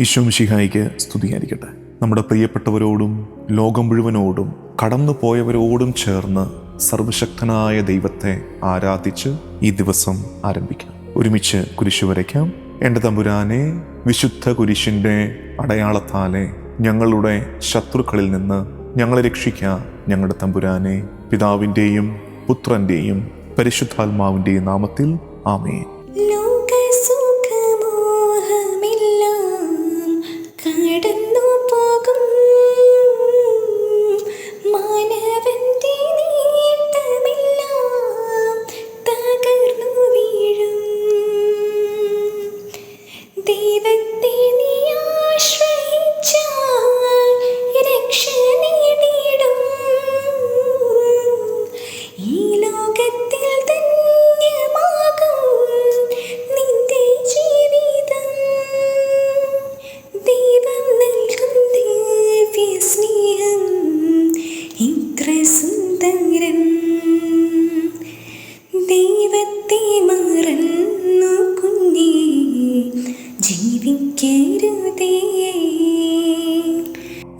ഈശോ മിശിഹായിക്ക് സ്തുതിയായിരിക്കട്ടെ. നമ്മുടെ പ്രിയപ്പെട്ടവരോടും ലോകം മുഴുവനോടും കടന്നു പോയവരോടും ചേർന്ന് സർവശക്തനായ ദൈവത്തെ ആരാധിച്ച് ഈ ദിവസം ആരംഭിക്കാം. ഒരുമിച്ച് കുരിശു വരയ്ക്കാം. എന്റെ തമ്പുരാനെ വിശുദ്ധ കുരിശിന്റെ അടയാളത്താലെ ഞങ്ങളുടെ ശത്രുക്കളിൽ നിന്ന് ഞങ്ങളെ രക്ഷിക്കുക ഞങ്ങളുടെ തമ്പുരാനെ പിതാവിന്റെയും പുത്രന്റെയും പരിശുദ്ധാത്മാവിന്റെയും നാമത്തിൽ ആമേൻ.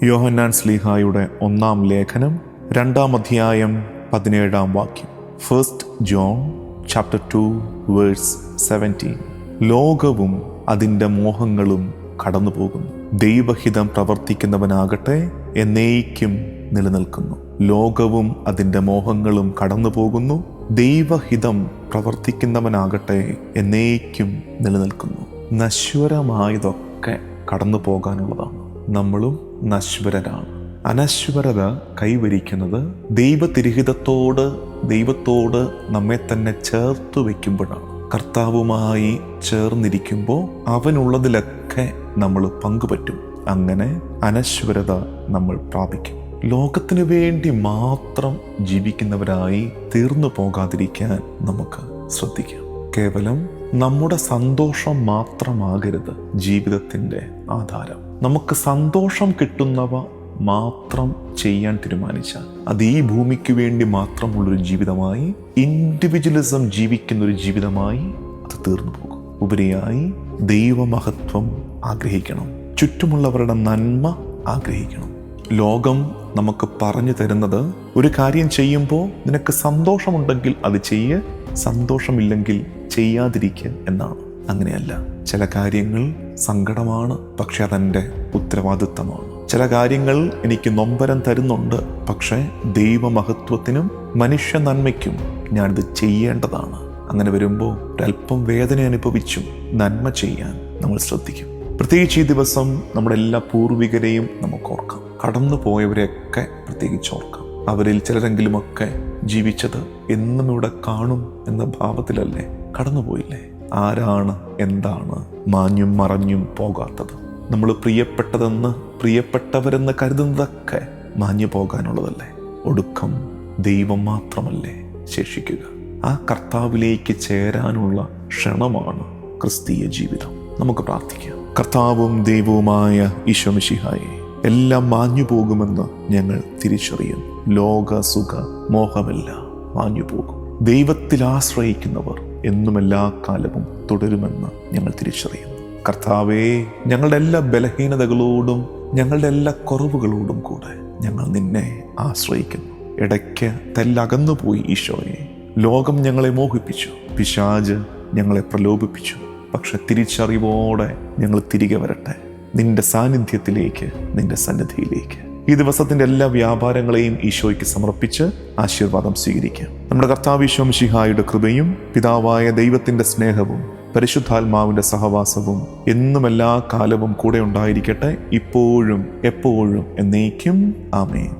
യോഹന്നാൻ സ്ലീഹായുടെ ഒന്നാം ലേഖനം രണ്ടാം അധ്യായം പതിനേഴാം വാക്യം. First John chapter two verse seventeen ലോകവും അതിന്റെ മോഹങ്ങളും കടന്നു പോകുന്നു ദൈവഹിതം പ്രവർത്തിക്കുന്നവനാകട്ടെ എന്നേക്കും നിലനിൽക്കുന്നു. ലോകവും അതിന്റെ മോഹങ്ങളും കടന്നു പോകുന്നു ദൈവഹിതം പ്രവർത്തിക്കുന്നവനാകട്ടെ എന്നേക്കും നിലനിൽക്കുന്നു. നശ്വരമായതൊക്കെ കടന്നു പോകാനുള്ളതാണ്. നമ്മളും നശ്വരരാണ്. അനശ്വരത കൈവരിക്കുന്നത് ദൈവതിരഹിതത്തോട് ദൈവത്തോട് നമ്മെ തന്നെ ചേർത്ത് വയ്ക്കുമ്പോഴാണ്. കർത്താവുമായി ചേർന്നിരിക്കുമ്പോൾ അവനുള്ളതിലൊക്കെ നമ്മൾ പങ്കുപറ്റും. അങ്ങനെ അനശ്വരത നമ്മൾ പ്രാപിക്കും. ലോകത്തിനു വേണ്ടി മാത്രം ജീവിക്കുന്നവരായി തീർന്നു പോകാതിരിക്കാൻ നമുക്ക് ശ്രദ്ധിക്കാം. കേവലം നമ്മുടെ സന്തോഷം മാത്രമാകരുത് ജീവിതത്തിന്റെ ആധാരം. നമുക്ക് സന്തോഷം കിട്ടുന്നവ മാത്രം ചെയ്യാൻ തീരുമാനിച്ചാൽ അത് ഈ ഭൂമിക്ക് വേണ്ടി മാത്രമുള്ളൊരു ജീവിതമായി ഇൻഡിവിജ്വലിസം ജീവിക്കുന്ന ഒരു ജീവിതമായി അത് തീർന്നു പോകും. ഉപരിയായി ദൈവമഹത്വം ആഗ്രഹിക്കണം. ചുറ്റുമുള്ളവരുടെ നന്മ ആഗ്രഹിക്കണം. ലോകം നമുക്ക് പറഞ്ഞു തരുന്നത് ഒരു കാര്യം ചെയ്യുമ്പോൾ നിനക്ക് സന്തോഷമുണ്ടെങ്കിൽ അത് ചെയ്യ് സന്തോഷമില്ലെങ്കിൽ ചെയ്യാതിരിക്കുക എന്നാണ്. അങ്ങനെയല്ല. ചില കാര്യങ്ങൾ സങ്കടമാണ് പക്ഷെ അതെന്റെ ഉത്തരവാദിത്തമാണ്. ചില കാര്യങ്ങൾ എനിക്ക് നൊമ്പരം തരുന്നുണ്ട് പക്ഷേ ദൈവമഹത്വത്തിനും മനുഷ്യ നന്മയ്ക്കും ഞാനിത് ചെയ്യേണ്ടതാണ്. അങ്ങനെ വരുമ്പോൾ ഒരല്പം വേദന അനുഭവിച്ചും നന്മ ചെയ്യാൻ നമ്മൾ ശ്രദ്ധിക്കും. പ്രത്യേകിച്ച് ഈ ദിവസം നമ്മുടെ എല്ലാ പൂർവികരെയും നമുക്ക് ഓർക്കാം. കടന്നു പോയവരെയൊക്കെ പ്രത്യേകിച്ച് ഓർക്കാം. അവരിൽ ചിലരെങ്കിലുമൊക്കെ ജീവിച്ചത് എന്നും ഇവിടെ കാണും എന്ന ഭാവത്തിലല്ലേ കടന്നുപോയില്ലേ? ആരാണ് എന്താണ് മാഞ്ഞും മറഞ്ഞും പോകാത്തത്? നമ്മൾ പ്രിയപ്പെട്ടതെന്ന് പ്രിയപ്പെട്ടവരെന്ന് കരുതുന്നതൊക്കെ മാഞ്ഞു പോകാനുള്ളതല്ലേ? ഒടുക്കം ദൈവം മാത്രമല്ലേ ശേഷിക്കുക. ആ കർത്താവിലേക്ക് ചേരാനുള്ള ക്ഷണമാണ് ക്രിസ്തീയ ജീവിതം. നമുക്ക് പ്രാർത്ഥിക്കാം. കർത്താവും ദൈവവുമായ ഈശോമിഷിഹായെ എല്ലാം മാഞ്ഞു പോകുമെന്ന് ഞങ്ങൾ തിരിച്ചറിയുന്നു. ലോക സുഖ മോഹമെല്ലാം മാഞ്ഞു പോകും ദൈവത്തിൽ ആശ്രയിക്കുന്നവർ എന്നും എല്ലാ കാലവും തുടരുമെന്ന് ഞങ്ങൾ തിരിച്ചറിയുന്നു. കർത്താവേ ഞങ്ങളുടെ എല്ലാ ബലഹീനതകളോടും ഞങ്ങളുടെ എല്ലാ കുറവുകളോടും കൂടെ ഞങ്ങൾ നിന്നെ ആശ്രയിക്കുന്നു. ഇടയ്ക്ക് തെല്ലകന്നുപോയി ഈശോയെ. ലോകം ഞങ്ങളെ മോഹിപ്പിച്ചു. പിശാജ് ഞങ്ങളെ പ്രലോഭിപ്പിച്ചു. പക്ഷെ തിരിച്ചറിവോടെ ഞങ്ങൾ തിരികെ വരട്ടെ. നിന്റെ സാന്നിധ്യത്തിലേക്ക് നിന്റെ സന്നിധിയിലേക്ക്. ഈ ദിവസത്തിന്റെ എല്ലാ വ്യാപാരങ്ങളെയും ഈശോയ്ക്ക് സമർപ്പിച്ച് ആശീർവാദം സ്വീകരിക്കാം നമ്മുടെ കർത്താവ് ഈശോ മിശിഹായുടെ കൃപയും പിതാവായ ദൈവത്തിന്റെ സ്നേഹവും പരിശുദ്ധാത്മാവിന്റെ സഹവാസവും എന്നും എല്ലാ കാലവും കൂടെ ഉണ്ടായിരിക്കട്ടെ ഇപ്പോഴും എപ്പോഴും എന്നേക്കും. ആമേൻ.